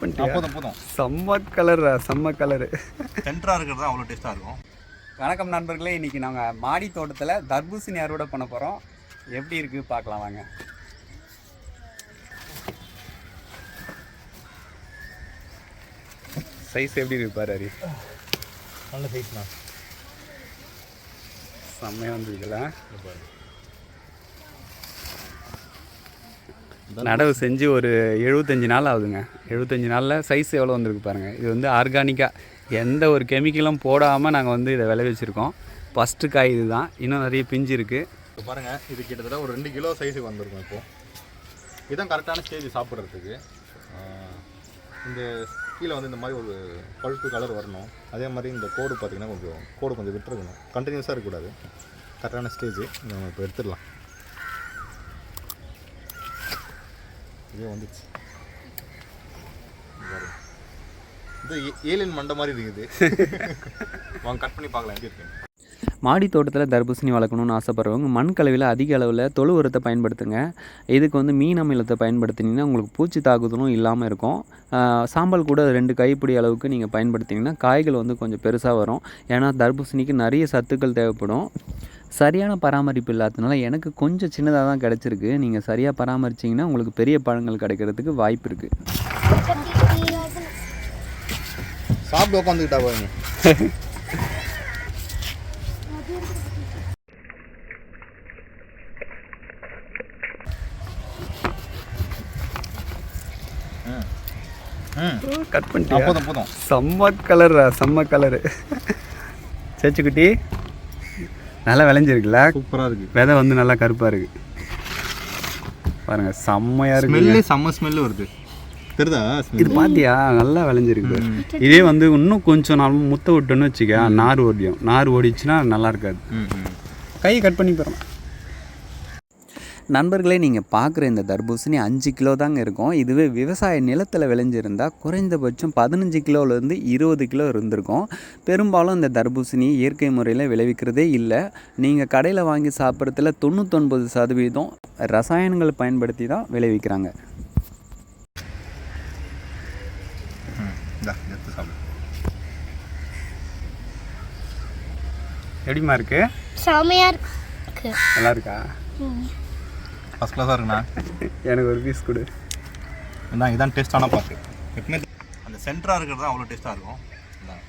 போதும் செம்ம கலரா செம்ம கலரு சென்டராக இருக்கிறது அவ்வளோ டேஸ்ட்டாக இருக்கும். வணக்கம் நண்பர்களே இன்றைக்கி நாங்கள் மாடி தோட்டத்தில் தர்பூசணி அறுவடை பண்ண போகிறோம் எப்படி இருக்குது பார்க்கலாம் வாங்க. சைஸ் எப்படி இருக்கு பாரு ஹரி நல்ல சைஸ்ண்ணா செம்மையாக வந்துருக்குல்ல? நடவு செஞ்சு ஒரு எழுபத்தஞ்சி நாள் ஆகுதுங்க. எழுபத்தஞ்சி நாளில் சைஸ் எவ்வளோ வந்திருக்கு பாருங்கள் இது வந்து ஆர்கானிக்காக எந்த ஒரு கெமிக்கலும் போடாமல் நாங்கள் வந்து இதை விளைவிச்சிருக்கோம் ஃபஸ்ட்டு காய் இது தான் இன்னும் நிறைய பிஞ்சு இருக்குது இப்போ பாருங்கள் இது கிட்டத்தட்ட ஒரு ரெண்டு கிலோ சைஸுக்கு வந்திருக்கும் இப்போது இதுதான் கரெக்டான ஸ்டேஜ் சாப்பிட்றதுக்கு. இந்த கீழே வந்து இந்த மாதிரி ஒரு பழுப்பு கலர் வரணும். அதே மாதிரி இந்த கோடு பார்த்தீங்கன்னா கொஞ்சம் கோடு கொஞ்சம் விட்டுருக்கணும். கண்டினியூஸாக இருக்கக்கூடாது. கரெக்டான ஸ்டேஜ் நம்ம இப்போ எடுத்துடலாம். இதே வந்துச்சு. இது ஏலியன் மண்டை மாதிரி இருக்குது. வாங்க கட் பண்ணி பார்க்கலாம் எப்படி இருக்கு மாடி தோட்டத்தில் தர்பூசணி வளர்க்கணும்னு ஆசைப்படுறவங்க மண் கலவையில் அதிக அளவில் தொழு உரத்தை பயன்படுத்துங்க. இதுக்கு வந்து மீன் அமிலத்தை பயன்படுத்தினீங்கன்னா உங்களுக்கு பூச்சி தாக்குதலும் இல்லாமல் இருக்கும். சாம்பல் கூட ரெண்டு கைப்பிடி அளவுக்கு நீங்கள் பயன்படுத்தினீங்கன்னா காய்கள் வந்து கொஞ்சம் பெருசாக வரும். ஏன்னா தர்பூசணிக்கு நிறைய சத்துக்கள் தேவைப்படும். சரியான பராமரிப்பு இல்லாததுனால எனக்கு கொஞ்சம் சின்னதாக தான் கிடச்சிருக்கு. நீங்கள் சரியாக பராமரிச்சிங்கன்னா உங்களுக்கு பெரிய பழங்கள் கிடைக்கிறதுக்கு வாய்ப்பு இருக்குது சாப்பிட்டு உட்காந்துக்கிட்டா பாருங்க. கட் பண்ணிட்டு போதும் போதும். செம்ம கலரா செம்ம கலரு சேச்சுக்குட்டி. நல்லா விளைஞ்சிருக்குல்ல? சூப்பராக இருக்கு. விதை வந்து நல்லா கருப்பாக இருக்குது பாருங்கள் செம்மையாக இருக்கு. ஸ்மெல்லு செம்ம ஸ்மெல்லு வருது. தெரியுதா இது பாத்தியா? நல்லா விளைஞ்சிருக்கு. இதே வந்து இன்னும் கொஞ்சம் நாள் முத்த விட்டோன்னு வச்சுக்க நார் ஓடியும் நார் ஓடிச்சுன்னா நல்லா இருக்காது. கையை கட் பண்ணி போகிறோம் நண்பர்களே நீங்கள் பார்க்குற இந்த தர்பூசணி அஞ்சு கிலோ தாங்க இருக்கும். இதுவே விவசாய நிலத்தில் விளைஞ்சிருந்தால் குறைந்தபட்சம் பதினஞ்சு கிலோலேருந்து இருபது கிலோ இருந்திருக்கும். பெரும்பாலும் இந்த தர்பூசணி இயற்கை முறையில் விளைவிக்கிறதே இல்லை. நீங்கள் கடையில் வாங்கி சாப்பிட்றதுல தொண்ணூத்தொன்பது சதவீதம் ரசாயனங்கள் பயன்படுத்தி தான் விளைவிக்கிறாங்க. எப்படிமா இருக்கு? செமையா இருக்கு. நல்லா இருக்கா? ஃபஸ்ட் கிளாஸாக இருக்குண்ணா. எனக்கு ஒரு பீஸ் கொடு. இதான் இதான் டேஸ்டான பாட்டு எப்பவுமே அந்த சென்டராக இருக்கிறது தான் அவ்வளோ டேஸ்ட்டாக இருக்கும். இதான்.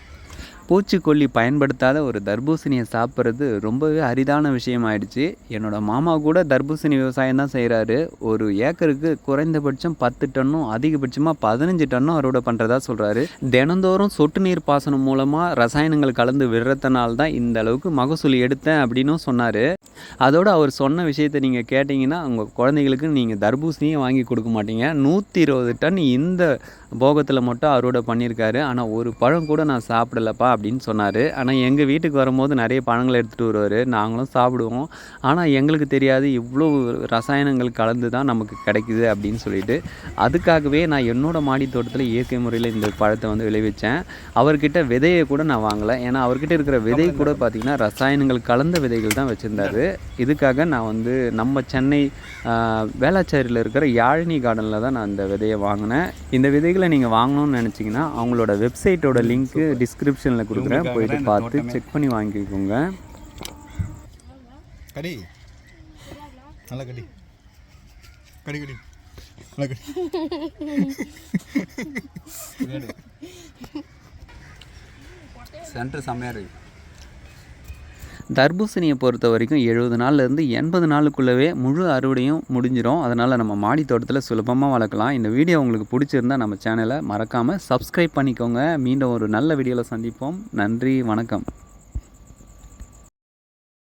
பூச்சிக்கொல்லி பயன்படுத்தாத ஒரு தர்பூசணியை சாப்பிட்றது ரொம்பவே அரிதான விஷயம் ஆயிடுச்சு என்னோடய மாமா கூட தர்பூசணி விவசாயம் தான் செய்கிறாரு ஒரு ஏக்கருக்கு குறைந்தபட்சம் பத்து டன்னும் அதிகபட்சமாக பதினஞ்சு டன்னும் அறுவடை பண்ணுறதா சொல்கிறாரு தினந்தோறும் சொட்டு நீர் பாசனம் மூலமாக ரசாயனங்கள் கலந்து விடுறதுனால தான் இந்த அளவுக்கு மகசூல் எடுத்தேன் அப்படின்னும் சொன்னார். அதோடு அவர் சொன்ன விஷயத்தை நீங்கள் கேட்டிங்கன்னா உங்கள் குழந்தைகளுக்கு நீங்கள் தர்பூசணியே வாங்கி கொடுக்க மாட்டீங்க. நூற்றி இருபது டன் இந்த போகத்தில் மட்டும் அறுவடை பண்ணியிருக்காரு. ஆனால் ஒரு பழம் கூட நான் சாப்பிடலப்பா அப்படின்னு சொன்னார். ஆனால் எங்கள் வீட்டுக்கு வரும்போது நிறைய பழங்களை எடுத்துகிட்டு வருவார். நாங்களும் சாப்பிடுவோம். ஆனால் எங்களுக்கு தெரியாது இவ்வளோ ரசாயனங்கள் கலந்து தான் நமக்கு கிடைக்குது அப்படின்னு சொல்லிட்டு. அதுக்காகவே நான் என்னோட மாடி தோட்டத்தில் இயற்கை முறையில் இந்த பழத்தை வந்து விளைவிச்சேன். அவர்கிட்ட விதையை கூட நான் வாங்கலை. ஏன்னா அவர்கிட்ட இருக்கிற விதை கூட பார்த்திங்கன்னா ரசாயனங்கள் கலந்த விதைகள் தான் வச்சுருந்தாரு. இதுக்காக நான் வந்து நம்ம சென்னை வேளாச்சேரியில் இருக்கிற யாழினி கார்டனில் தான் நான் இந்த விதையை வாங்கினேன். இந்த விதைகளை நீங்கள் வாங்கணும்னு நினச்சிங்கன்னா அவங்களோட வெப்சைட்டோட லிங்க்கு டிஸ்கிரிப்ஷனில் கொடுக்குறேன். போயிட்டு பார்த்து செக் பண்ணி வாங்கிக்கோங்க. கடி. நல்லா கடி. கடி கடி. நல்லா கடி. சென்டர் செம்மையாக இருக்குது தர்பூசணியை பொறுத்த வரைக்கும் எழுபது நாள்லேருந்து எண்பது நாளுக்குள்ளவே முழு அறுவடையும் முடிஞ்சிடும் அதனால் நம்ம மாடி தோட்டத்தில் சுலபமாக வளர்க்கலாம். இந்த வீடியோ உங்களுக்கு பிடிச்சிருந்தா நம்ம சேனலை மறக்காமல் சப்ஸ்கிரைப் பண்ணிக்கோங்க. மீண்டும் ஒரு நல்ல வீடியோவில் சந்திப்போம். நன்றி வணக்கம்.